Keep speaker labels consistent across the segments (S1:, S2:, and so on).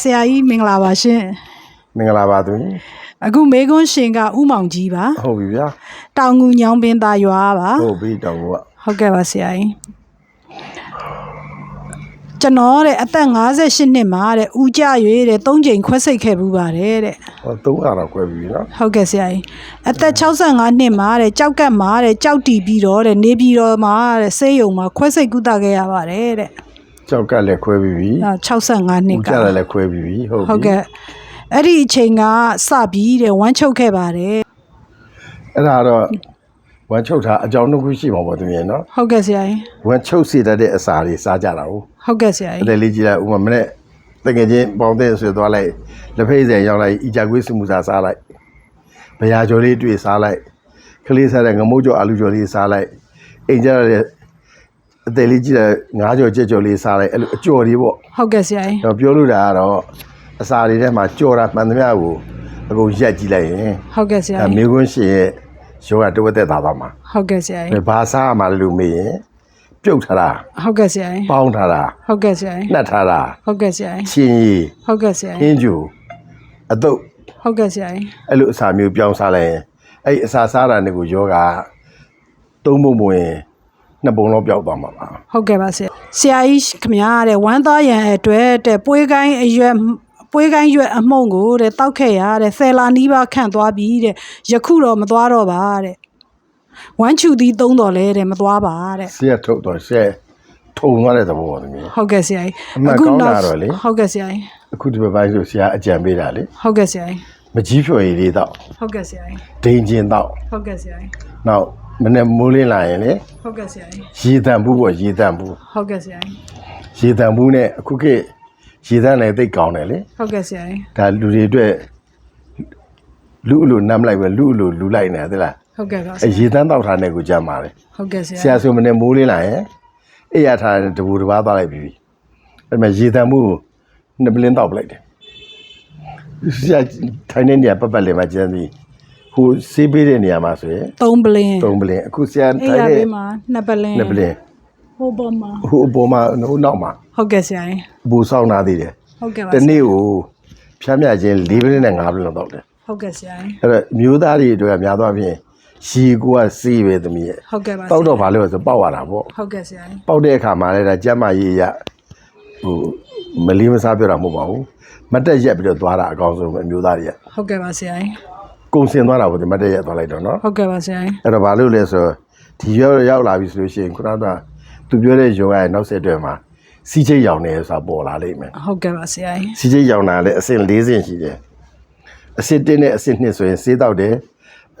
S1: ဆရာကြီးမင်္ဂလာပါရှင်
S2: မင်္ဂလာပါသူကြီး
S1: အခုမေကွန်းရှင်ကဥမောင်ကြီးပါ
S2: ဟုတ်ပြီဗျာ
S1: တောင်ငူညောင်ပင်သားရွာပါ
S2: ဟုတ်ပြီတောင်က
S1: ဟုတ်ကဲ့ပါဆရာကြီးကျွန်တော်တဲ့အသက်58နှစ်မှာတဲ့ဦးကြရွေတဲ့၃ချိန်ခွဲစိတ်ခဲ့ဘူးပါတယ်တဲ့
S2: ဟောသုံးရတော့ခွဲပြီနော်
S1: ဟုတ်ကဲ့ဆရာကြီးအသက်65နှစ်မှာတဲ့ကြောက်ကတ်မှာတဲ့ကြောက်တီပြီးတော့တဲ့နေပြီးတော့မှာတဲ့ဆေးရုံမှာခွဲစိတ်ကုသခဲ့ရပါတယ်တဲ့
S2: ကြောက်ကလည်းခွဲပြီပြီ
S1: အဲ65နှစ်
S2: ဦး
S1: က
S2: ကြလည်းခွဲပြီပြီဟုတ်ပြီ
S1: ဟုတ်ကဲ့အဲ့ဒီအချိန်ကစပြီးတဲ့ဝမ်းချုပ်ခဲ့ပါတယ်
S2: အဲ့ဒါတော့ဝမ်းချုပ်တာအကြောင်းတစ်ခုရှိမှာပေါ့သူကြီးနော်
S1: ဟုတ်ကဲ့ဆရာကြီး
S2: ဝမ်းချုပ်စေတတ်တဲ့အစာတွေစားကြတာဟုတ်
S1: ဟုတ်ကဲ့ဆရာ
S2: အ
S1: ကြီး
S2: တယ်လေးကြည့်လိုက်ဥမာမနေ့တကယ်ချင်းပေါင်းတဲ့ဆွေသွားလိုက်လက်ဖိတ်စံရောက်လိုက်အီကြကွေးစမှုစာစားလိုက်ဗျာကြော်လေးတွေ့စားလိုက်ကလေးစားတဲ့ငမိုးကြော်အာလူကြော်လေးစားလိုက်အိမ်ကျရတဲ့ အတယ်လေးကြည့်တဲ့ငါးကြော်ကြက်ကြော်လေးစားလိုက်အဲ့လိုအကြော်တွေပေါ့
S1: ဟုတ်ကဲ့ဆရာကြီး
S2: တော့ပြောလို့တာကတော့အစာတွေထဲမှာကြော်တာမှန်သမျှကိုအကုန်ရက်ကြည့်လိုက်ရင်
S1: ဟုတ်ကဲ့ဆရာ
S2: အဲ
S1: ကြီး
S2: မိကွန်းရှင်ရဲ့ရောဂါတဝက်သက်သာသွားမှာ
S1: ဟုတ်ကဲ့ဆရာကြီး
S2: ဘာစားရမှာလဲလို့မေးရင်ပြုတ်ထားတာ
S1: ဟုတ်ကဲ့ဆရာကြီး
S2: ပေါင်းထားတာ
S1: ဟုတ်ကဲ့ဆရာကြီး
S2: နှက်ထားတာ
S1: ဟုတ်ကဲ့ဆရာကြီး
S2: ချင်းရီ
S1: ဟုတ်ကဲ့ဆရာ
S2: အ
S1: ကြီး
S2: င်းကျူအတုပ်
S1: ဟုတ်ကဲ့ဆရာကြီး
S2: အဲ့လိုအစာမျိုးပြောင်းစားလိုက်ရင်အဲ့ဒီအစာစားတာတွေကိုယောဂါသုံးပုံပုံရင် နှစ်ပုံတော့ပျောက်သွားမှာပါ
S1: ဟုတ်ကဲ့ပါဆရာဆရာကြီးခမရတဲ့ဝမ်းသားရန်အတွက်တဲ့ပွေးကိုင်းအရွက်ပွေးကိုင်းရွက်အမှုန့်ကိုတဲ့တောက်ခဲ့ရတဲ့ဆယ်လာနီးပါးခန့်သွားပြီးတဲ့ယခုတော့မသွားတော့ပါတဲ့ဝမ်းချူသီးသုံးတော်လဲတဲ့မသွားပါတဲ့
S2: ဆရက်ထုတ်တော့ဆရက်ထုံသွားတဲ့သဘောပေါ့သမီး
S1: ဟုတ်ကဲ့ဆရာကြီး
S2: အမှန်ကောင်းတာတော့လေ
S1: ဟုတ်ကဲ့ဆရာကြီး
S2: အခုဒီဘက်ပိုင်းဆိုဆရာအကြံပေးတာလေ
S1: ဟုတ်ကဲ့ဆရာကြီး
S2: မကြီးဖြော်ရည်လေးတော့
S1: ဟုတ်ကဲ့ဆရာကြီး
S2: ဒိန်ကျင်တော့
S1: ဟုတ်ကဲ့ဆရာကြီး
S2: နောက် မနေ့မိုးလင်းလာရင်လေ
S1: ဟုတ်ကဲ့ဆရာကြီး
S2: ရေတံဘူးပေါ့ရေတံဘူး
S1: ဟုတ်ကဲ့ဆရာကြီး
S2: ရေတံဘူးနဲ့အခုခေတ်ရေတံလည်းသိပ်ကောင်းတယ်လေ
S1: ဟုတ်ကဲ့ဆရာကြီး
S2: ဒါလူတွေအတွက်လူအလိုနမ်းလိုက်ပဲလူအလိုလူလိုက်နေတယ်လား
S1: ဟုတ်ကဲ့ပါဆ
S2: အဲ
S1: ရာ
S2: ရေတံတောက်ထားတဲ့ကိုကြမ်းပါတယ်
S1: ဟုတ်ကဲ့ဆရာ
S2: ဆရာဆိုမနေ့မိုးလင်းလာရင်အေးရထားတဲ့တဘူတစ်ပါးသွားလိုက်ပြီပြီအဲ့မဲ့ရေတံမှုကိုနှစ်ပလင်းတောက်ပလိုက်တယ်ဆရာထိုင်နေနေရာပတ်ပတ်လေးမှာကျန်းပြီး ဟိုစေးပေးတဲ့နေရာမှာဆိုရင်
S1: သုံးပလင်း
S2: သုံးပလင်းအခုဆရာ
S1: အေး
S2: ထိုင်
S1: ရ
S2: တဲ့
S1: ပေးမှာနှစ်ပလင်း
S2: နှစ်ပလင်း
S1: ဟိုပေါ်မှာ
S2: ဟိုအပေါ်မှာဟိုနောက်မှာ
S1: ဟုတ်ကဲ့ဆရာကြီး
S2: ဘူဆောင်လာသေးတယ်
S1: ဟုတ်ကဲ့ပါ
S2: တနေ့ကိုဖြမ်းမြချင်း၄ပလင်းနဲ့၅ပလင်းလောက်တောက်တယ်
S1: ဟုတ်ကဲ့ဆရာကြီး
S2: အဲ့တော့မျိုးသားတွေအတွက်ကများသောအားဖြင့်ရှီကိုကစီးပဲသမီးရဲ့
S1: ဟုတ်ကဲ့ပါ
S2: တောက်တော့ဘာလို့လဲဆိုပေါက်ရတာပေါ့
S1: ဟုတ်ကဲ့ဆရာကြီး
S2: ပေါက်တဲ့အခါမှာလည်းဒါကျမ်းမာရေးရဟိုမလီမစားပြောတာမဟုတ်ပါဘူးမတ်တက်ရက်ပြီးတော့သွားတာအကောင်းဆုံးပဲအမျိုးသားတွေက
S1: ဟုတ်ကဲ့ပါဆရာကြီး
S2: ကုံစင်သွားတာပေါ့ဒီမတ်တက်ရက်သွားလိုက်တော့နော်
S1: ဟုတ်ကဲ့ပါဆရာကြီး
S2: အဲ့တော့ဘာလို့လဲဆိုတော့ဒီရောက်ရောက်လာပြီဆိုလို့ရှိရင်ခုနကသူပြောတဲ့ယောဂရဲ့နောက်ဆက်တွဲမှာစီချိတ်ရောင်နေဆိုတာပေါ်လာလိမ့်မယ်
S1: ဟုတ်ကဲ့ပါဆရာကြီး
S2: စီချိတ်ရောင်တာလည်းအဆင့်၄ဆင့်ရှိတယ်အဆင့်1နဲ့အဆင့်2ဆိုရင်စေးတော့တယ်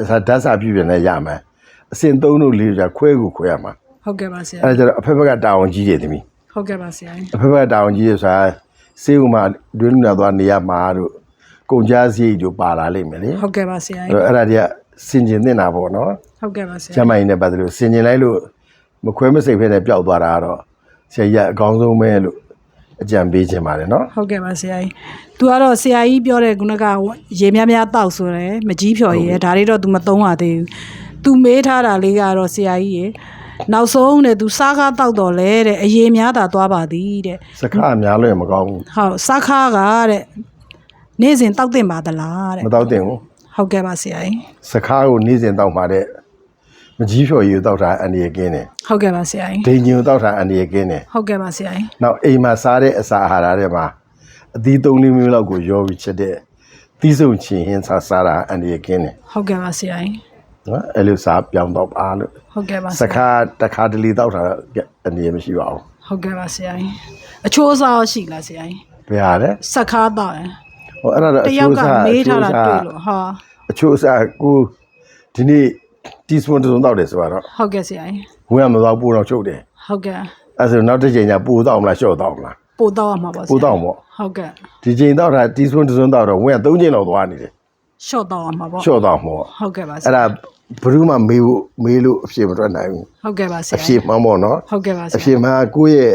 S2: ဓာတ်စာပြုပြင်လည်းရမယ်အဆင့်3တို့4တို့じゃခွဲကိုခွဲရမှာ
S1: ဟုတ်ကဲ့ပါဆရာ
S2: အဲ့ဒါကျတော့အဖက်ဖက်ကတာဝန်ကြီးတယ်သမီး
S1: ဟုတ်ကဲ့ပါဆရာကြီး
S2: အဖက်ဖက်ကတာဝန်ကြီးရဆိုတာစေးဥမှာတွင်းလူနာသွားနေရမှာတို့ ကုန်ကြစရိတ်တို့ပါလာလိမ့်မယ်လေ
S1: ဟုတ်ကဲ့ပါဆရာ
S2: အဲ့
S1: ကြီး
S2: တော့အဲ့ဒါတွေကစင်ကျင်နေတာပေါ့နော်
S1: ဟုတ်ကဲ့ပါဆရာ
S2: ကျမ်းမာရေးနဲ့ပတ်သက်လို့စင်ကျင်လိုက်လို့မခွဲမစိတ်ဖဲနဲ့ပျောက်သွားတာကတော့ဆရာကြီးကအကောင်းဆုံးပဲလို့အကြံပေးခြင်းပါတယ်နော်
S1: ဟုတ်ကဲ့ပါဆရာကြီး तू ကတော့ဆရာကြီးပြောတဲ့ခုနကရေများများတောက်ဆိုတယ်မကြီးဖြော်ရည်ဒါတွေတော့ तू မသုံးပါသေးဘူး तू မေးထားတာလေးကတော့ဆရာကြီးရေနောက်ဆုံးတဲ့ तू စားကားတောက်တော့လဲတဲ့အရေးများတာသွားပါသည်တဲ့
S2: စကားအများလို့ရင်မကောင်းဘူး
S1: ဟုတ်စားခါကတဲ့ နေ့စဉ်တောက်တင်ပါသလားတဲ့
S2: မတော့တင်ဘူး
S1: ဟုတ်ကဲ့ပါဆရာကြီး
S2: စကားကိုနေ့စဉ်တောက်မှတဲ့မကြီးဖြော်ရည်ကိုတောက်တာအန္တရာယ်ကင်းတယ်
S1: ဟုတ်ကဲ့ပါဆရာကြီး
S2: ဒိန်ညင်ကိုတောက်တာအန္တရာယ်ကင်းတယ်
S1: ဟုတ်ကဲ့ပါဆရာကြီး
S2: နောက်အိမ်မှာစားတဲ့အစာအာဟာရတွေမှာအသီးသုံးလေးမျိုးလောက်ကိုရောပြီးချက်တဲ့သီးစုံချင်ဟင်းစားစားတာအန္တရာယ်ကင်းတယ်
S1: ဟုတ်ကဲ့ပါဆရာကြီး
S2: နော်အဲ့လိုစားပြောင်းတော့ပါလို့
S1: ဟုတ်ကဲ့ပါ
S2: စ
S1: ဆရာ
S2: ကားတစ်ခါတလေတောက်တာအန္တရာယ်မရှိပါဘူး
S1: ဟုတ်ကဲ့ပါဆရာကြီးအချိုးအစားရောရှိလားဆရာကြီး
S2: ဘယ်ဟာလဲ
S1: စက်ခါတော့ရင်
S2: ဟိုအဲ့ဒါတော့
S1: တ
S2: အ
S1: ယော
S2: ချိုး
S1: က်က
S2: စား
S1: မေးထားတာတွေ့လို့ဟာ
S2: အချိုးစားကိုဒီနေ့တီစပွန်တစ်စုံတောက်တယ်ဆိုတော့
S1: ဟုတ်ကဲ့ဆရာကြီး
S2: ဝင်ရမသွားပို့တော့ချုပ်တယ်
S1: ဟုတ်ကဲ့
S2: အဲ့ဆိုနောက်တစ်ချိန်ကျပို့တော့မလားရှော့တော့မလား
S1: ပို့တော့မှာပါဆရာ
S2: ပို့တော့ပေါ့
S1: ဟုတ်ကဲ့
S2: ဒီချိန်တောက်တာတီစပွန်တစ်စုံတောက်တော့ဝင်ရ၃ချိန်လောက်သွားနေတယ်
S1: ရှော့တော့မှာပေါ့
S2: ရှော့တော့မို့
S1: ဟုတ်ကဲ့ပါဆ
S2: အဲ့
S1: ရာ
S2: ဒါဘယ်သူမှမေးဖို့မေးလို့အဖြေမထွက်နိုင်ဘူး
S1: ဟုတ်ကဲ့ပါဆ
S2: အ
S1: ရာ
S2: ဖြေမှန်ပေါ့နော်
S1: ဟုတ်ကဲ့ပါဆ
S2: အ
S1: ရာ
S2: ဖြေမှန်ကိုယ့်ရဲ့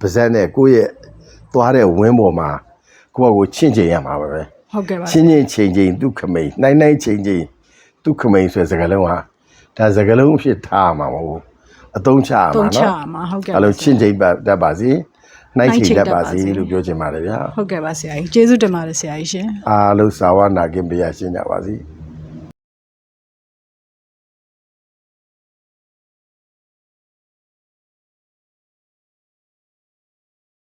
S2: ပါဇက်နဲ့ကိုယ့်ရဲ့သွားတဲ့ဝင်းပေါ်မှာ ကိုယ့်ဘကိုချင့်ချိန်ရမှာပဲပဲ
S1: ဟုတ်ကဲ့ပါ
S2: ချင်းချင်းချိန်ချိန်ဒုက္ခမိန်နိုင်နိုင်ချိန်ချိန်ဒုက္ခမိန်ဆိုတဲ့စကားလုံးဟာဒါစကားလုံးအဖြစ်ထားမှာမဟုတ်ဘူးအသုံးချရ
S1: တုံ
S2: မှာ
S1: ချ
S2: နော်
S1: မှာဟုတ်ကဲ့
S2: အလုံးချင်းချိန်ပတ်တတ်ပါစေနှိုင်းချိန်တတ်ပါစေလို့ပြောချင်ပါတယ်ဗျာ
S1: ဟုတ်ကဲ့ပါဆရာကြီးကျေးဇူးတင်ပါတယ်ဆရာကြီးရှင်
S2: အားလုံးစာဝနာကင်ပြရရှင်းကြပါစေ။